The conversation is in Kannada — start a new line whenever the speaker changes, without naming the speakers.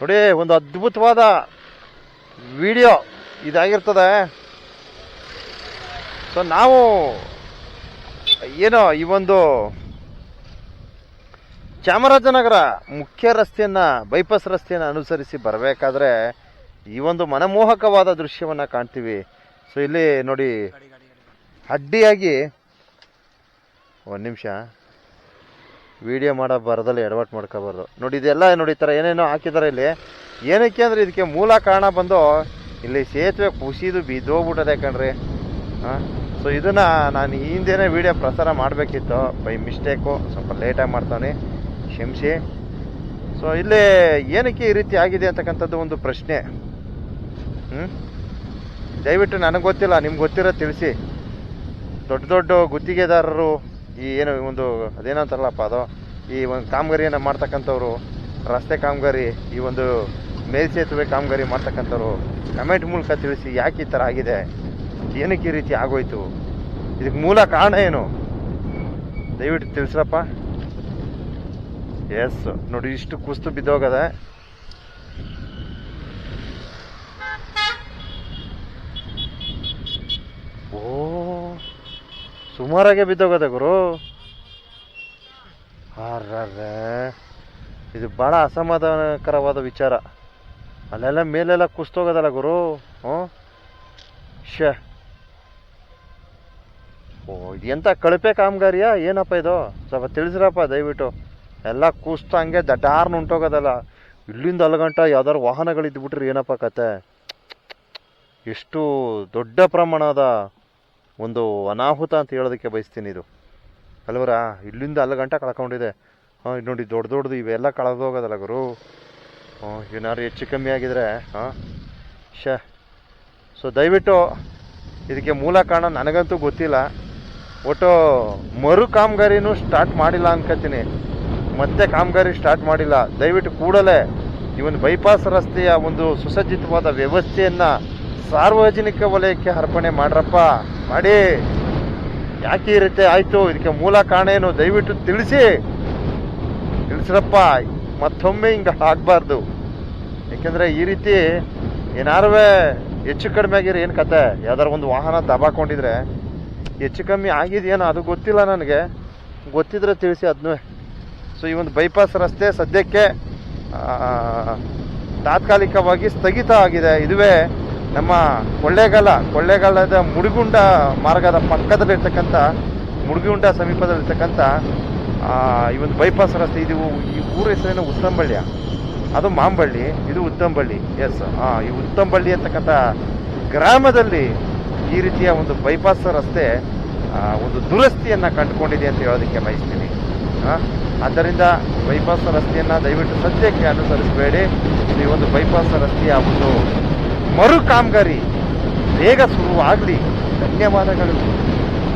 ನೋಡಿ ಒಂದು ಅದ್ಭುತವಾದ ವಿಡಿಯೋ ಇದಾಗಿರ್ತದೆ. ಸೊ ನಾವು ಏನೋ ಈ ಒಂದು ಚಾಮರಾಜನಗರ ಮುಖ್ಯ ರಸ್ತೆಯನ್ನು ಬೈಪಾಸ್ ರಸ್ತೆಯನ್ನು ಅನುಸರಿಸಿ ಬರಬೇಕಾದ್ರೆ ಈ ಒಂದು ಮನಮೋಹಕವಾದ ದೃಶ್ಯವನ್ನು ಕಾಣ್ತೀವಿ. ಸೊ ಇಲ್ಲಿ ನೋಡಿ ಅಡ್ಡಿಯಾಗಿ ಒಂದು ನಿಮಿಷ. ವಿಡಿಯೋ ಮಾಡೋ ಬರದಲ್ಲಿ ಎಡವಟ್ ಮಾಡ್ಕೋಬಾರ್ದು. ನೋಡಿ, ಇದೆಲ್ಲ ನೋಡಿ, ಈ ಥರ ಏನೇನೋ ಹಾಕಿದ್ದಾರೆ ಇಲ್ಲಿ. ಏನಕ್ಕೆ ಅಂದರೆ ಇದಕ್ಕೆ ಮೂಲ ಕಾರಣ ಬಂದು ಇಲ್ಲಿ ಸೇತುವೆ ಕುಸಿದು ಬಿದ್ದೋಗ್ಬಿಟ್ಟದೆ ಕಣ್ರಿ. ಹಾಂ? ಸೊ ಇದನ್ನು ನಾನು ಹಿಂದೆನೇ ವಿಡಿಯೋ ಪ್ರಸಾರ ಮಾಡಬೇಕಿತ್ತು. ಬೈ ಮಿಸ್ಟೇಕು ಸ್ವಲ್ಪ ಲೇಟಾಗಿ ಮಾಡ್ತಾನೆ. ಕ್ಷಮಿಸಿ. ಸೊ ಇಲ್ಲಿ ಏನಕ್ಕೆ ಈ ರೀತಿ ಆಗಿದೆ ಅಂತಕ್ಕಂಥದ್ದು ಒಂದು ಪ್ರಶ್ನೆ. ಹ್ಞೂ ದಯವಿಟ್ಟು ನನಗೆ ಗೊತ್ತಿಲ್ಲ, ನಿಮ್ಗೆ ಗೊತ್ತಿರೋ ತಿಳಿಸಿ. ದೊಡ್ಡ ದೊಡ್ಡ ಗುತ್ತಿಗೆದಾರರು ಈ ಏನು ಒಂದು ಅದೇನಂತಾರಲ್ಲಪ್ಪ ಅದು ಈ ಒಂದು ಕಾಮಗಾರಿಯನ್ನು ಮಾಡ್ತಕ್ಕಂಥವ್ರು, ರಸ್ತೆ ಕಾಮಗಾರಿ, ಈ ಒಂದು ಮೇಲ್ಸೇತುವೆ ಕಾಮಗಾರಿ ಮಾಡ್ತಕ್ಕಂಥವ್ರು, ಕಮೆಂಟ್ ಮೂಲಕ ತಿಳಿಸಿ ಯಾಕೆ ಈ ಥರ ಆಗಿದೆ, ಏನಕ್ಕೆ ಈ ರೀತಿ ಆಗೋಯ್ತು, ಇದಕ್ಕೆ ಮೂಲ ಕಾರಣ ಏನು? ದಯವಿಟ್ಟು ತಿಳಿಸ್ರಪ್ಪ. ಎಸ್ ನೋಡಿ, ಇಷ್ಟು ಕುಸ್ತು ಬಿದ್ದೋಗದೆ ಓ ಸುಮಾರಾಗೆ ಬಿದ್ದೋಗದೆ ಗುರು. ಅರ್ರರ್ರೆ ಇದು ಭಾಳ ಅಸಮಾಧಾನಕರವಾದ ವಿಚಾರ. ಅಲ್ಲೆಲ್ಲ ಮೇಲೆಲ್ಲ ಕುಸ್ತೋಗೋದಲ್ಲ ಗುರು. ಹ್ಞೂ. ಶ ಓ ಇದು ಎಂಥ ಕಳಪೆ ಕಾಮಗಾರಿಯಾ? ಏನಪ್ಪ ಇದು? ಸ್ವಲ್ಪ ತಿಳಿಸ್ರಪ್ಪ ದಯವಿಟ್ಟು. ಎಲ್ಲ ಕುಸ್ತು ಹಂಗೆ ದಡ್ಡಾರ್ನ ಉಂಟೋಗೋದಲ್ಲ ಇಲ್ಲಿಂದ ಅಲ್ಗಂಟ ಯಾವ್ದಾರು ವಾಹನಗಳು ಇದ್ಬಿಟ್ರೆ ಏನಪ್ಪ ಕತೆ? ಎಷ್ಟು ದೊಡ್ಡ ಪ್ರಮಾಣದ ಒಂದು ಅನಾಹುತ ಅಂತ ಹೇಳೋದಕ್ಕೆ ಬಯಸ್ತೀನಿ ಇದು. ಅಲ್ವರ, ಇಲ್ಲಿಂದ ಅಲ್ಲ ಗಂಟ ಕಳ್ಕೊಂಡಿದೆ. ಹಾಂ ನೋಡಿ ದೊಡ್ಡ ದೊಡ್ಡದು ಇವೆಲ್ಲ ಕಳೆದೋಗೋದಲ್ಲ ಗುರು. ಹ್ಞೂ ಏನಾದ್ರು ಹೆಚ್ಚು ಕಮ್ಮಿ ಆಗಿದ್ರೆ, ಹಾಂ. ಶ. ಸೊ ದಯವಿಟ್ಟು ಇದಕ್ಕೆ ಮೂಲ ಕಾರಣ ನನಗಂತೂ ಗೊತ್ತಿಲ್ಲ. ಒಟ್ಟು ಮರು ಕಾಮಗಾರಿನೂ ಸ್ಟಾರ್ಟ್ ಮಾಡಿಲ್ಲ ಅನ್ಕೋತೀನಿ ಮತ್ತೆ ಕಾಮಗಾರಿ ಸ್ಟಾರ್ಟ್ ಮಾಡಿಲ್ಲ. ದಯವಿಟ್ಟು ಕೂಡಲೇ ಈ ಒಂದು ಬೈಪಾಸ್ ರಸ್ತೆಯ ಒಂದು ಸುಸಜ್ಜಿತವಾದ ವ್ಯವಸ್ಥೆಯನ್ನು ಸಾರ್ವಜನಿಕ ವಲಯಕ್ಕೆ ಅರ್ಪಣೆ ಮಾಡ್ರಪ್ಪ. ಮಾಡಿ. ಯಾಕೆ ಈ ರೀತಿ ಆಯಿತು? ಇದಕ್ಕೆ ಮೂಲ ಕಾರಣ ಏನು? ದಯವಿಟ್ಟು ತಿಳಿಸಿ. ತಿಳಿಸ್ರಪ್ಪ, ಮತ್ತೊಮ್ಮೆ ಹಿಂಗೆ ಆಗಬಾರ್ದು. ಏಕೆಂದರೆ ಈ ರೀತಿ ಏನಾರವೇ ಹೆಚ್ಚು ಕಡಿಮೆ ಆಗಿರೋ ಏನು ಕತೆ? ಯಾವ್ದಾರು ಒಂದು ವಾಹನ ದಬಾಕೊಂಡಿದ್ರೆ ಹೆಚ್ಚು ಕಮ್ಮಿ ಆಗಿದೆಯೇನೋ ಅದು ಗೊತ್ತಿಲ್ಲ ನನಗೆ. ಗೊತ್ತಿದ್ರೆ ತಿಳಿಸಿ ಅದನ್ನೂ ಸೊ ಈ ಒಂದು ಬೈಪಾಸ್ ರಸ್ತೆ ಸದ್ಯಕ್ಕೆ ತಾತ್ಕಾಲಿಕವಾಗಿ ಸ್ಥಗಿತ ಆಗಿದೆ. ಇದುವೇ ನಮ್ಮ ಕೊಳ್ಳೇಗಾಲ, ಕೊಳ್ಳೇಗಾಲದ ಮುಡಿಗುಂಡ ಮಾರ್ಗದ ಪಕ್ಕದಲ್ಲಿರ್ತಕ್ಕಂಥ, ಮುಡಿಗುಂಡ ಸಮೀಪದಲ್ಲಿರ್ತಕ್ಕಂಥ ಈ ಒಂದು ಬೈಪಾಸ್ ರಸ್ತೆ ಇದು ಈ ಊರ ಹೆಸರೇನು ಉತ್ತಂಬಳ್ಳಿಯ ಅದು ಮಾಂಬಳ್ಳಿ, ಇದು ಉತ್ತಂಬಳ್ಳಿ ಎಸ್ ಹಾಂ ಈ ಉತ್ತಂಬಳ್ಳಿ ಅಂತಕ್ಕಂಥ ಗ್ರಾಮದಲ್ಲಿ ಈ ರೀತಿಯ ಒಂದು ಬೈಪಾಸ್ ರಸ್ತೆ ಒಂದು ದುರಸ್ತಿಯನ್ನು ಕಂಡುಕೊಂಡಿದೆ ಅಂತ ಹೇಳೋದಕ್ಕೆ ಬಯಸ್ತೀನಿ. ಆದ್ದರಿಂದ ಬೈಪಾಸ್ ರಸ್ತೆಯನ್ನು ದಯವಿಟ್ಟು ಸದ್ಯಕ್ಕೆ ಅನುಸರಿಸಬೇಡಿ. ಈ ಒಂದು ಬೈಪಾಸ್ ರಸ್ತೆಯ ಒಂದು ಮರು ಕಾಮಗಾರಿ ಬೇಗ ಶುರುವಾಗಲಿ. ಧನ್ಯವಾದಗಳು.